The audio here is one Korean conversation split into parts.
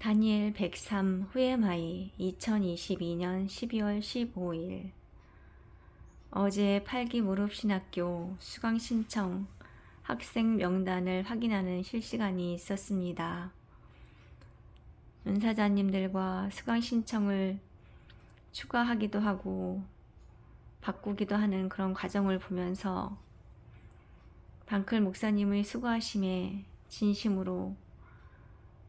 다니엘 103 후에마이 2022년 12월 15일 어제 8기 무릎신학교 수강 신청 학생 명단을 확인하는 실시간이 있었습니다. 은사자님들과 수강 신청을 추가하기도 하고 바꾸기도 하는 그런 과정을 보면서 방클 목사님의 수고하심에 진심으로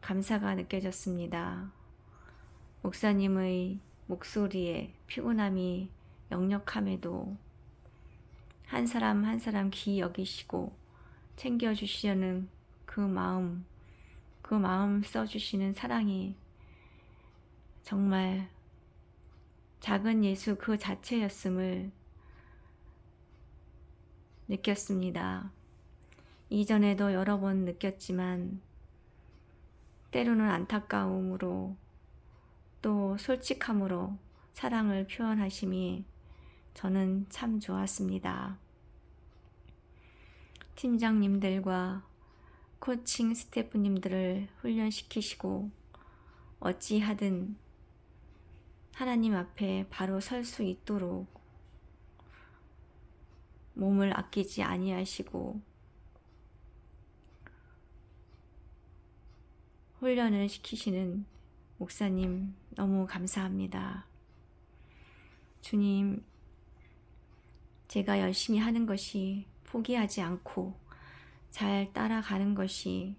감사가 느껴졌습니다. 목사님의 목소리에 피곤함이 역력함에도 한 사람 한 사람 귀히 여기시고 챙겨주시려는 그 마음, 그 마음 써주시는 사랑이 정말 작은 예수 그 자체였음을 느꼈습니다. 이전에도 여러 번 느꼈지만 때로는 안타까움으로 또 솔직함으로 사랑을 표현하심이 저는 참 좋았습니다. 팀장님들과 코칭 스태프님들을 훈련시키시고 어찌하든 하나님 앞에 바로 설 수 있도록 몸을 아끼지 아니하시고 훈련을 시키시는 목사님 너무 감사합니다. 주님, 제가 열심히 하는 것이 포기하지 않고 잘 따라가는 것이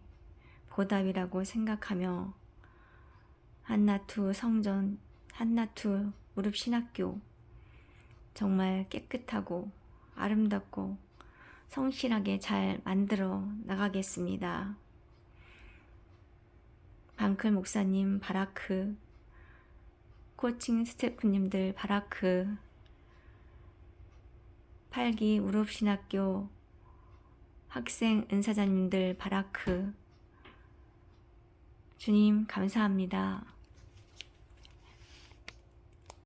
보답이라고 생각하며 한나투 성전, 한나투 무릎 신학교 정말 깨끗하고 아름답고 성실하게 잘 만들어 나가겠습니다. 방클 목사님 바라크, 코칭 스태프님들 바라크, 8기 우룹신학교 학생 은사자님들 바라크, 주님 감사합니다.